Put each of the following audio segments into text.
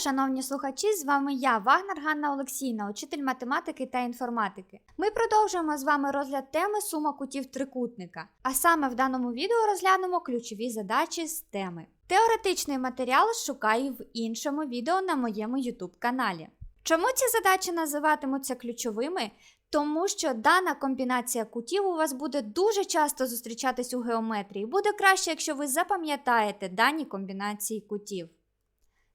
шановні слухачі! З вами я, Вагнер Ганна Олексійна, учитель математики та інформатики. Ми продовжуємо з вами розгляд теми сума кутів трикутника. А саме в даному відео розглянемо ключові задачі з теми. Теоретичний матеріал шукаю в іншому відео на моєму YouTube каналі. Чому ці задачі називатимуться ключовими? Тому що дана комбінація кутів у вас буде дуже часто зустрічатись у геометрії. Буде краще, якщо ви запам'ятаєте дані комбінації кутів.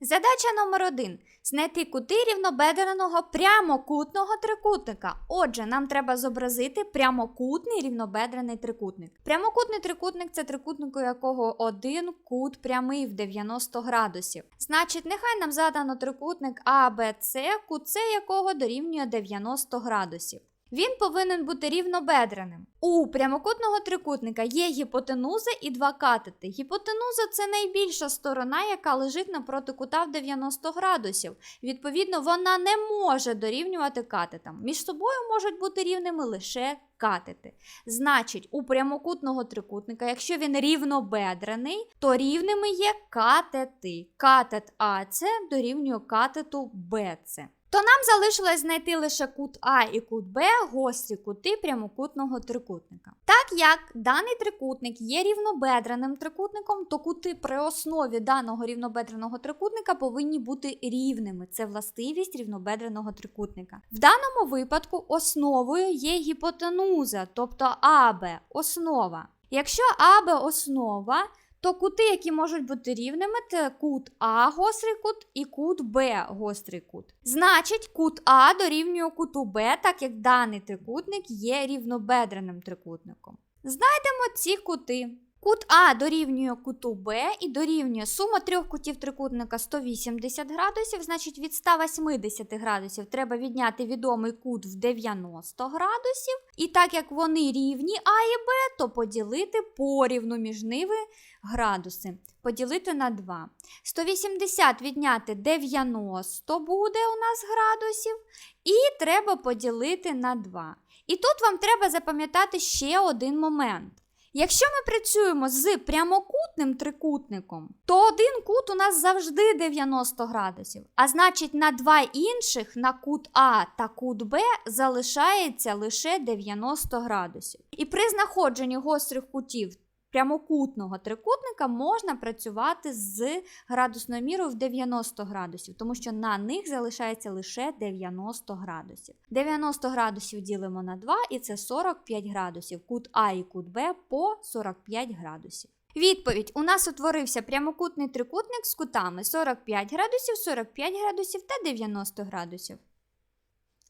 Задача номер один: знайти кути рівнобедреного прямокутного трикутника. Отже, нам треба зобразити прямокутний рівнобедрений трикутник. Прямокутний трикутник це трикутник, у якого один кут прямий в 90 градусів. Значить, нехай нам задано трикутник АБЦ, кут С якого дорівнює 90 градусів. Він повинен бути рівнобедреним. У прямокутного трикутника є гіпотенуза і два катети. Гіпотенуза це найбільша сторона, яка лежить напроти кута в 90 градусів. Відповідно, вона не може дорівнювати катетам. Між собою можуть бути рівними лише катети. Значить, у прямокутного трикутника, якщо він рівнобедрений, то рівними є катети. Катет АЦ дорівнює катету БЦ. То нам залишилось знайти лише кут А і кут Б, гострі кути прямокутного трикутника. Так як даний трикутник є рівнобедреним трикутником, то кути при основі даного рівнобедреного трикутника повинні бути рівними. Це властивість рівнобедреного трикутника. В даному випадку основою є гіпотенуза, тобто АБ основа. Якщо АБ основа, то кути, які можуть бути рівними, це кут А гострий кут і кут Б гострий кут. Значить, кут А дорівнює куту Б, так як даний трикутник є рівнобедреним трикутником. Знайдемо ці кути. Кут А дорівнює куту Б і дорівнює сума трьох кутів трикутника 180 градусів, значить від 180 градусів треба відняти відомий кут в 90 градусів. І так як вони рівні А і Б, то поділити порівну між ними градуси. Поділити на 2. 180 відняти 90 буде у нас градусів. І треба поділити на 2. І тут вам треба запам'ятати ще один момент. Якщо ми працюємо з прямокутним трикутником, то один кут у нас завжди 90 градусів. А значить, на два інших, на кут А та кут Б, залишається лише 90 градусів. І при знаходженні гострих кутів прямокутного трикутника можна працювати з градусною мірою в 90 градусів, тому що на них залишається лише 90 градусів. 90 градусів ділимо на 2, і це 45 градусів. Кут А і кут Б по 45 градусів. Відповідь: у нас утворився прямокутний трикутник з кутами 45 градусів, 45 градусів та 90 градусів.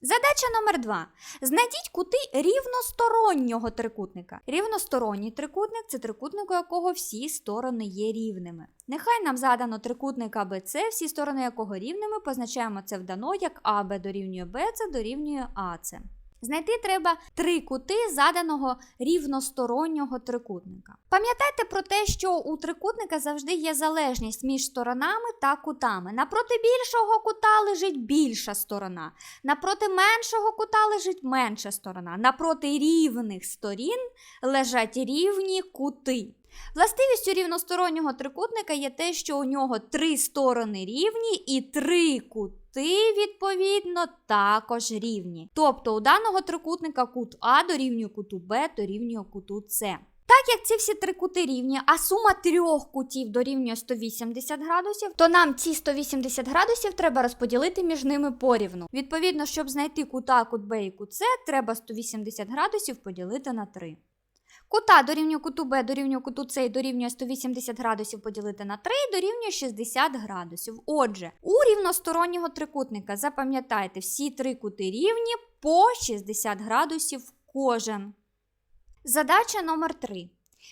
Задача номер 2. Знайдіть кути рівностороннього трикутника. Рівносторонній трикутник це трикутник, у якого всі сторони є рівними. Нехай нам задано трикутник АБЦ, всі сторони якого рівними, позначаємо це вдано, як АБ дорівнює БЦ дорівнює АЦ. Знайти треба три кути заданого рівностороннього трикутника. Пам'ятайте про те, що у трикутника завжди є залежність між сторонами та кутами. Напроти більшого кута лежить більша сторона, напроти меншого кута лежить менша сторона, напроти рівних сторін лежать рівні кути. Властивістю рівностороннього трикутника є те, що у нього три сторони рівні і три кути, відповідно, також рівні. Тобто у даного трикутника кут А дорівнює куту Б дорівнює куту С. Так як ці всі три кути рівні, а сума трьох кутів дорівнює 180 градусів, то нам ці 180 градусів треба розподілити між ними порівну. Відповідно, щоб знайти кут А, кут Б і кут С, треба 180 градусів поділити на 3. Кута дорівнює куту Б, дорівнює куту С і дорівнює 180 градусів поділити на 3 дорівнює 60 градусів. Отже, у рівностороннього трикутника запам'ятайте, всі три кути рівні по 60 градусів кожен. Задача номер 3.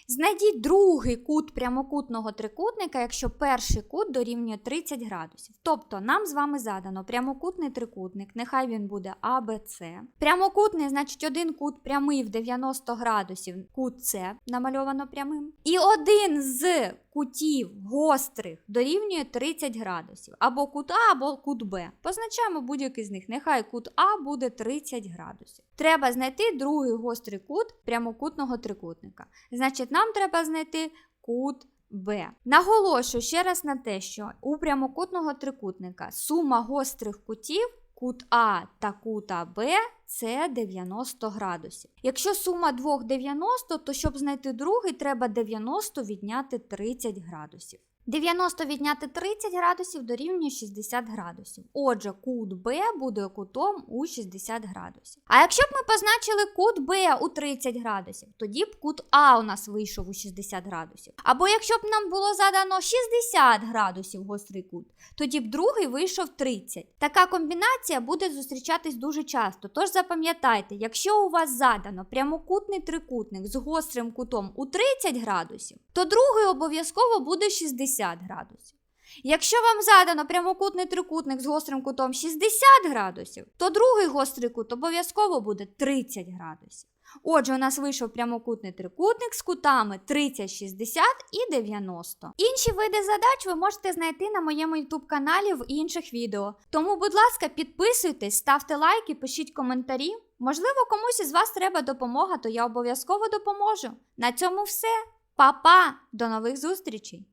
Знайдіть другий кут прямокутного трикутника, якщо перший кут дорівнює 30 градусів. Тобто нам з вами задано прямокутний трикутник, нехай він буде АБЦ. Прямокутний, значить, один кут прямий в 90 градусів, кут С намальовано прямим. І один з кутів гострих дорівнює 30 градусів. Або кут А, або кут Б. Позначаємо будь-який з них. Нехай кут А буде 30 градусів. Треба знайти другий гострий кут прямокутного трикутника. Значить, нам треба знайти кут Б. Наголошую ще раз на те, що у прямокутного трикутника сума гострих кутів кут А та кут АБ це 90 градусів. Якщо сума двох 90, то щоб знайти другий, треба 90 відняти 30 градусів. 90 відняти 30 градусів дорівнює 60 градусів. Отже, кут Б буде кутом у 60 градусів. А якщо б ми позначили кут Б у 30 градусів, тоді б кут А у нас вийшов у 60 градусів. Або якщо б нам було задано 60 градусів гострий кут, тоді б другий вийшов 30. Така комбінація буде зустрічатись дуже часто. Тож запам'ятайте, якщо у вас задано прямокутний трикутник з гострим кутом у 30 градусів, то другий обов'язково буде 60 градусів. Якщо вам задано прямокутний трикутник з гострим кутом 60 градусів, то другий гострий кут обов'язково буде 30 градусів. Отже, у нас вийшов прямокутний трикутник з кутами 30, 60 і 90. Інші види задач ви можете знайти на моєму YouTube каналі в інших відео. Тому, будь ласка, підписуйтесь, ставте лайки, пишіть коментарі. Можливо, комусь із вас треба допомога, то я обов'язково допоможу. На цьому все. Па-па! До нових зустрічей!